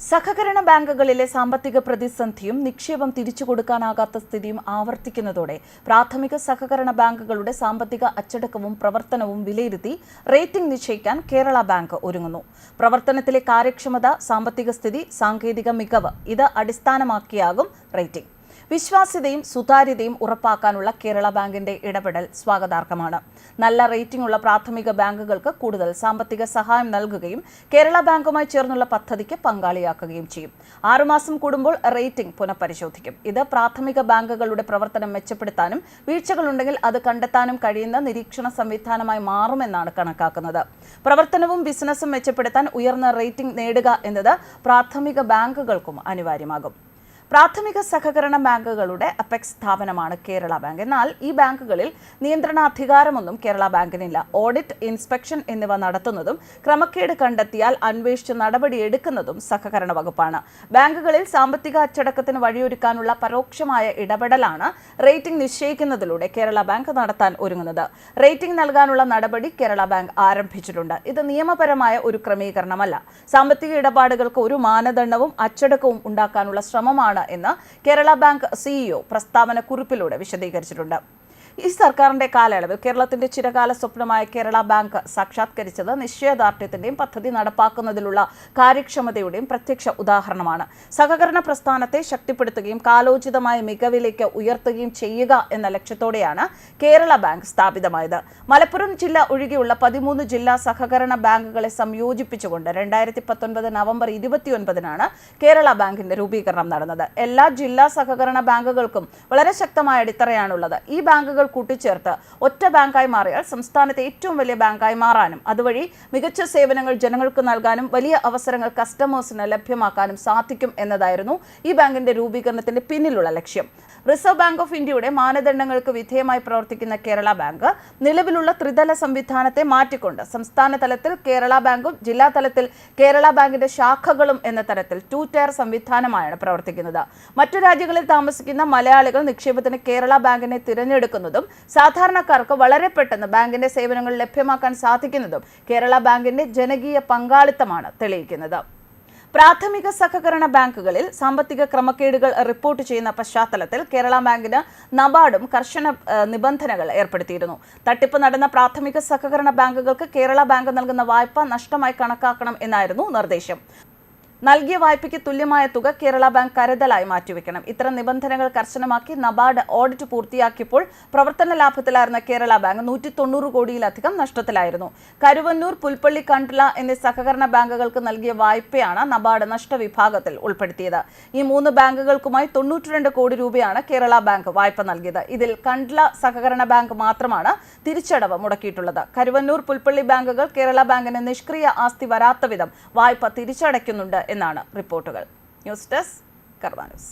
സഹകരണ ബാങ്കുകളിലെ സാമ്പത്തിക പ്രതിസന്ധിയും നിക്ഷേപം തിരിച്ചു കൊടുക്കാനാകാത്ത സ്ഥിതിയും ആവർത്തിക്കുന്നതോടെ പ്രാഥമിക സഹകരണ ബാങ്കുകളുടെ സാമ്പത്തിക അച്ചടക്കവും പ്രവർത്തനവും വിലയിരുത്തി റേറ്റിംഗ് നിശ്ചയിക്കാൻ കേരള ബാങ്ക് ഒരുങ്ങുന്നു. പ്രവർത്തനത്തിലെ കാര്യക്ഷമത സാമ്പത്തിക സ്ഥിതി സാങ്കേതിക മികവ് ഇത് അടിസ്ഥാനമാക്കിയാകും റേറ്റിംഗ്. വിശ്വാസ്യതയും സുതാര്യതയും ഉറപ്പാക്കാനുള്ള കേരള ബാങ്കിന്റെ ഇടപെടൽ സ്വാഗതാർഹമാണ്. നല്ല റേറ്റിംഗ് ഉള്ള പ്രാഥമിക ബാങ്കുകൾക്ക് കൂടുതൽ സാമ്പത്തിക സഹായം നൽകുകയും കേരള ബാങ്കുമായി ചേർന്നുള്ള പദ്ധതിക്ക് പങ്കാളിയാക്കുകയും ചെയ്യും. ആറുമാസം കൂടുമ്പോൾ റേറ്റിംഗ് പുനഃപരിശോധിക്കും. ഇത് പ്രാഥമിക ബാങ്കുകളുടെ പ്രവർത്തനം മെച്ചപ്പെടുത്താനും വീഴ്ചകളുണ്ടെങ്കിൽ അത് കണ്ടെത്താനും കഴിയുന്ന നിരീക്ഷണ സംവിധാനമായി മാറുമെന്നാണ് കണക്കാക്കുന്നത്. പ്രവർത്തനവും ബിസിനസ്സും മെച്ചപ്പെടുത്താൻ ഉയർന്ന റേറ്റിംഗ് നേടുക എന്നത് പ്രാഥമിക ബാങ്കുകൾക്കും അനിവാര്യമാകും. പ്രാഥമിക സഹകരണ ബാങ്കുകളുടെ അപെക്സ് സ്ഥാപനമാണ് കേരള ബാങ്ക്. എന്നാൽ ഈ ബാങ്കുകളിൽ നിയന്ത്രണാധികാരമൊന്നും കേരള ബാങ്കിനില്ല. ഓഡിറ്റ് ഇൻസ്പെക്ഷൻ എന്നിവ നടത്തുന്നതും ക്രമക്കേട് കണ്ടെത്തിയാൽ അന്വേഷിച്ച് നടപടിയെടുക്കുന്നതും സഹകരണ വകുപ്പാണ്. ബാങ്കുകളിൽ സാമ്പത്തിക അച്ചടക്കത്തിന് വഴിയൊരുക്കാനുള്ള പരോക്ഷമായ ഇടപെടലാണ് റേറ്റിംഗ് നിശ്ചയിക്കുന്നതിലൂടെ കേരള ബാങ്ക് നടത്താൻ ഒരുങ്ങുന്നത്. റേറ്റിംഗ് നൽകാനുള്ള നടപടി കേരള ബാങ്ക് ആരംഭിച്ചിട്ടുണ്ട്. ഇത് നിയമപരമായ ഒരു ക്രമീകരണമല്ല. സാമ്പത്തിക ഇടപാടുകൾക്ക് ഒരു മാനദണ്ഡവും അച്ചടക്കവും ഉണ്ടാക്കാനുള്ള ശ്രമമാണ് എന്ന് കേരള ബാങ്ക് സിഇഒ പ്രസ്താവന കുറിപ്പിലൂടെ വിശദീകരിച്ചിട്ടുണ്ട്. ഈ സർക്കാരിന്റെ കാലയളവ് കേരളത്തിന്റെ ചിരകാല സ്വപ്നമായ കേരള ബാങ്ക് സാക്ഷാത്കരിച്ചത് നിശ്ചയദാർഢ്യത്തിന്റെയും പദ്ധതി നടപ്പാക്കുന്നതിലുള്ള കാര്യക്ഷമതയുടെയും പ്രത്യക്ഷ ഉദാഹരണമാണ്. സഹകരണ പ്രസ്ഥാനത്തെ ശക്തിപ്പെടുത്തുകയും കാലോചിതമായ മികവിലേക്ക് ഉയർത്തുകയും ചെയ്യുക എന്ന ലക്ഷ്യത്തോടെയാണ് കേരള ബാങ്ക് സ്ഥാപിതമായത്. മലപ്പുറം ജില്ല ഒഴികെയുള്ള പതിമൂന്ന് ജില്ലാ സഹകരണ ബാങ്കുകളെ സംയോജിപ്പിച്ചുകൊണ്ട് രണ്ടായിരത്തി പത്തൊൻപത് നവംബർ ഇരുപത്തിയൊൻപതിനാണ് കേരള ബാങ്കിന്റെ രൂപീകരണം നടന്നത്. എല്ലാ ജില്ലാ സഹകരണ ബാങ്കുകൾക്കും വളരെ ശക്തമായ അടിത്തറയാണുള്ളത്. ഈ ബാങ്കുകൾ കൂട്ടിച്ചേർത്ത് ഒറ്റ ബാങ്കായി മാറിയാൽ സംസ്ഥാനത്തെ ഏറ്റവും വലിയ ബാങ്കായി മാറാനും അതുവഴി മികച്ച സേവനങ്ങൾ ജനങ്ങൾക്ക് നൽകാനും വലിയ അവസരങ്ങൾ കസ്റ്റമേഴ്സിന് ലഭ്യമാക്കാനും സാധിക്കും എന്നതായിരുന്നു ഈ ബാങ്കിന്റെ രൂപീകരണത്തിന്റെ പിന്നിലുള്ള ലക്ഷ്യം. റിസർവ് ബാങ്ക് ഓഫ് ഇന്ത്യയുടെ മാനദണ്ഡങ്ങൾക്ക് വിധേയമായി പ്രവർത്തിക്കുന്ന കേരള ബാങ്ക് നിലവിലുള്ള ത്രിതല സംവിധാനത്തെ മാറ്റിക്കൊണ്ട് സംസ്ഥാന തലത്തിൽ കേരള ബാങ്കും ജില്ലാ തലത്തിൽ കേരള ബാങ്കിന്റെ ശാഖകളും എന്ന തരത്തിൽ ടു ടയർ സംവിധാനമായാണ് പ്രവർത്തിക്കുന്നത്. മറ്റു രാജ്യങ്ങളിൽ താമസിക്കുന്ന മലയാളികൾ നിക്ഷേപത്തിന് കേരള ബാങ്കിനെ തിരഞ്ഞെടുക്കുന്നതും സാധാരണക്കാർക്ക് വളരെ പെട്ടെന്ന് ബാങ്കിന്റെ സേവനങ്ങൾ ലഭ്യമാക്കാൻ സാധിക്കുന്നതും കേരള ബാങ്കിന്റെ ജനകീയ പങ്കാളിത്തമാണ് തെളിയിക്കുന്നത്. പ്രാഥമിക സഹകരണ ബാങ്കുകളിൽ സാമ്പത്തിക ക്രമക്കേടുകൾ റിപ്പോർട്ട് ചെയ്യുന്ന പശ്ചാത്തലത്തിൽ കേരള ബാങ്കിന് നബാർഡും കർശന നിബന്ധനകൾ ഏർപ്പെടുത്തിയിരുന്നു. തട്ടിപ്പ് നടന്ന പ്രാഥമിക സഹകരണ ബാങ്കുകൾക്ക് കേരള ബാങ്ക് നൽകുന്ന വായ്പ നഷ്ടമായി കണക്കാക്കണം എന്നായിരുന്നു നിർദ്ദേശം. നൽകിയ വായ്പയ്ക്ക് തുല്യമായ തുക കേരള ബാങ്ക് കരുതലായി മാറ്റിവെക്കണം. ഇത്തരം നിബന്ധനകൾ കർശനമാക്കി നബാർഡ് ഓഡിറ്റ് പൂർത്തിയാക്കിയപ്പോൾ പ്രവർത്തന ലാഭത്തിലായിരുന്ന കേരള ബാങ്ക് നൂറ്റി തൊണ്ണൂറ് കോടിയിലധികം നഷ്ടത്തിലായിരുന്നു. കരുവന്നൂർ പുൽപ്പള്ളി കണ്ട്ല എന്നീ സഹകരണ ബാങ്കുകൾക്ക് നൽകിയ വായ്പയാണ് നബാർഡ് നഷ്ടവിഭാഗത്തിൽ ഉൾപ്പെടുത്തിയത്. ഈ മൂന്ന് ബാങ്കുകൾക്കുമായി തൊണ്ണൂറ്റിരണ്ട് കോടി രൂപയാണ് കേരള ബാങ്ക് വായ്പ നൽകിയത്. ഇതിൽ കണ്ട്ല സഹകരണ ബാങ്ക് മാത്രമാണ് തിരിച്ചടവ് മുടക്കിയിട്ടുള്ളത്. കരുവന്നൂർ പുൽപ്പള്ളി ബാങ്കുകൾ കേരള ബാങ്കിന് നിഷ്ക്രിയ ആസ്തി വരാത്ത വിധം വായ്പ തിരിച്ചടയ്ക്കുന്നുണ്ട് എന്നാണ് റിപ്പോർട്ടുകൾ. ന്യൂസ് ഡെസ്ക് കർവാ ന്യൂസ്.